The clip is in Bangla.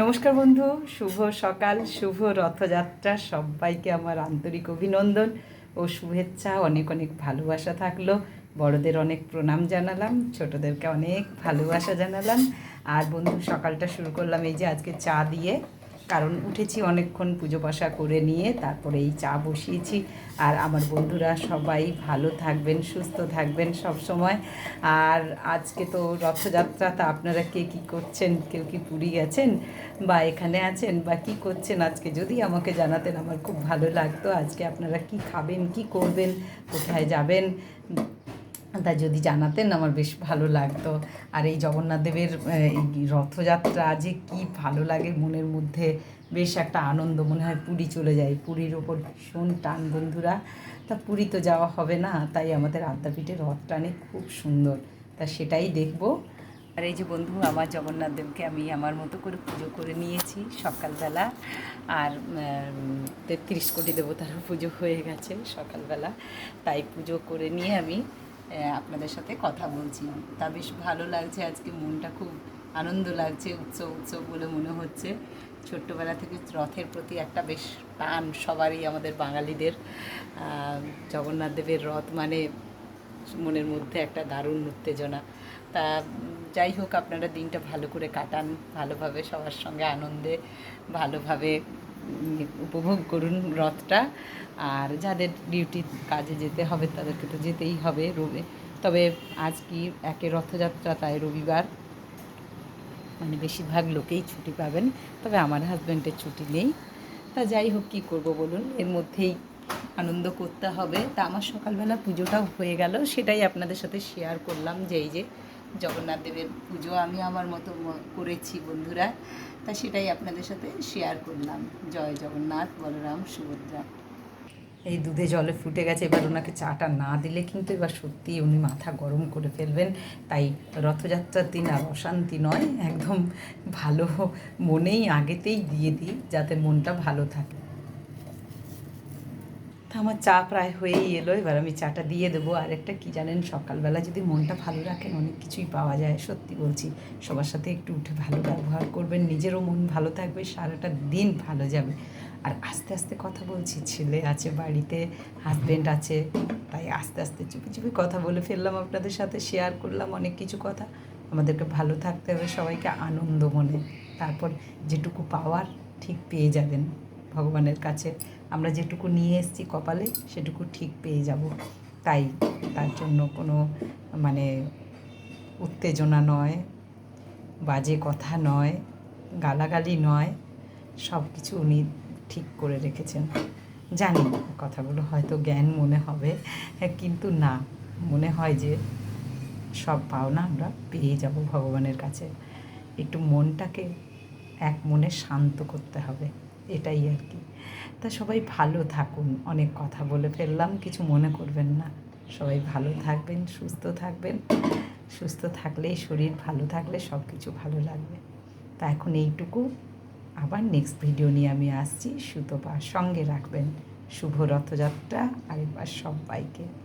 নমস্কার বন্ধু, শুভ সকাল, শুভ রথযাত্রা। সবাইকে আমার আন্তরিক অভিনন্দন ও শুভেচ্ছা। অনেক অনেক ভালোবাসা থাকল। বড়দের অনেক প্রণাম জানালাম, ছোটদেরকে অনেক ভালোবাসা জানালাম। আর বন্ধু, সকালটা শুরু করলাম এই যে আজকে চা দিয়ে। কারণ উঠেছি অনেকক্ষণ পুজো পাশা করে নিয়ে, তারপরে এই চা বসিয়েছি। আর আমার বন্ধুরা সবাই ভালো থাকবেন, সুস্থ থাকবেন সব সময়। আর আজকে তো রথযাত্রা, তা আপনারা কে কী করছেন? কেউ কি পুরী গেছেন? বা এখানে আছেন? বা কি করছেন? আজকে যদি আমাকে জানাতেন, আমার খুব ভালো লাগতো। আজকে আপনারা কি খাবেন, কি করবেন, কোথায় যাবেন? তা যদি জানাতেন আমার বেশ ভালো লাগতো। আর এই জগন্নাথ দেবের এই রথযাত্রা যে কি ভালো লাগে মনের মধ্যে, বেশ একটা আনন্দ মনে হয় পুরী চলে যায়। পুরীর ওপর ভীষণ টান বন্ধুরা। তা পুরী তো যাওয়া হবে না, তাই আমাদের আদ্যাপীঠের রথ টানে খুব সুন্দর। তা সেটাই দেখব। আর এই যে বন্ধু, আমার জগন্নাথ দেবকে আমি আমার মতো করে পুজো করে নিয়েছি সকালবেলা। আর তেত্রিশ কোটি দেবতারও পুজো হয়ে গেছে সকালবেলা। তাই পুজো করে নিয়ে আমি আপনাদের সাথে কথা বলছি। তা বেশ ভালো লাগছে আজকে, মনটা খুব আনন্দ লাগছে, উৎসব উৎসব বলে মনে হচ্ছে। ছোট্টবেলা থেকে রথের প্রতি একটা বেশ টান সবারই, আমাদের বাঙালিদের। জগন্নাথ দেবের রথ মানে মনের মধ্যে একটা দারুণ উত্তেজনা। তা, যাই হোক, আপনারা দিনটা ভালো করে কাটান, ভালোভাবে সবার সঙ্গে আনন্দে, ভালোভাবে উপভোগ করুন রথটা। আর যাদের ডিউটি কাজে যেতে হবে তাদেরকে তো যেতেই হবে রবি। তবে আজ কি একে রথযাত্রা তাই রবিবার? মানে বেশিরভাগ লোকেই ছুটি পাবেন, তবে আমার হাজব্যান্ডের ছুটি নেই। তা যাই হোক, কী করব বলুন? এর মধ্যেই আনন্দ করতে হবে। তা আমার সকালবেলা পুজোটাও হয়ে গেল, সেটাই আপনাদের সাথে শেয়ার করলাম যে এই যে জগন্নাথ দেবের পুজো আমি আমার মতো করেছি বন্ধুরা। তা সেটাই আপনাদের সাথে শেয়ার করলাম। জয় জগন্নাথ, বলরাম, সুভদ্রা। এই দুধে জলে ফুটে গেছে, এবার ওনাকে চাটা না দিলে কিন্তু এবার সত্যিই উনি মাথা গরম করে ফেলবেন। তাই রথযাত্রার দিন আর অশান্তি নয়, একদম ভালো মনেই আগেতেই দিয়ে দিই, যাতে মনটা ভালো থাকে। তা আমার চা প্রায় হয়েই এলো, এবার আমি চাটা দিয়ে দেবো। আর একটা কী জানেন, সকালবেলা যদি মনটা ভালো রাখেন, অনেক কিছুই পাওয়া যায়, সত্যি বলছি। সবার সাথে একটু উঠে ভালো ব্যবহার করবেন, নিজেরও মন ভালো থাকবে, সারাটা দিন ভালো যাবে। আর আস্তে আস্তে কথা বলছি, ছেলে আছে বাড়িতে হাজব্যান্ড আছে, তাই আস্তে আস্তে চুপি চুপি কথা বলে ফেললাম আপনাদের সাথে শেয়ার করলাম অনেক কিছু কথা। আমাদেরকে ভালো থাকতে হবে, সবাইকে আনন্দ মনে। তারপর যেটুকু পাওয়ার ঠিক পেয়ে যাবেন ভগবানের কাছে। আমরা যেটুকু নিয়ে এসেছি কপালে সেটুকু ঠিক পেয়ে যাব। তাই তার জন্য কোনো মানে উত্তেজনা নয় বাজে কথা নয় গালাগালি নয় সব কিছু উনি ঠিক করে রেখেছেন। জানি কথাগুলো হয়তো জ্ঞান মনে হবে হ্যাঁ, কিন্তু না মনে হয় যে সব পাওনা আমরা পেয়ে যাব ভগবানের কাছে। একটু মনটাকে এক মনে শান্ত করতে হবে এটাই আর কি। তা সবাই ভালো থাকুন। অনেক কথা বলে ফেললাম, কিছু মনে করবেন না। সবাই ভালো থাকবেন, সুস্থ থাকবেন। সুস্থ থাকলেই শরীর, ভালো থাকলে সব কিছু ভালো লাগবে। তা এখন এইটুকু। আবার নেক্সট ভিডিও নিয়ে আমি আসছি। সুতোপা সঙ্গে রাখবেন। শুভ রথযাত্রা। আরেকবার সবাইকে।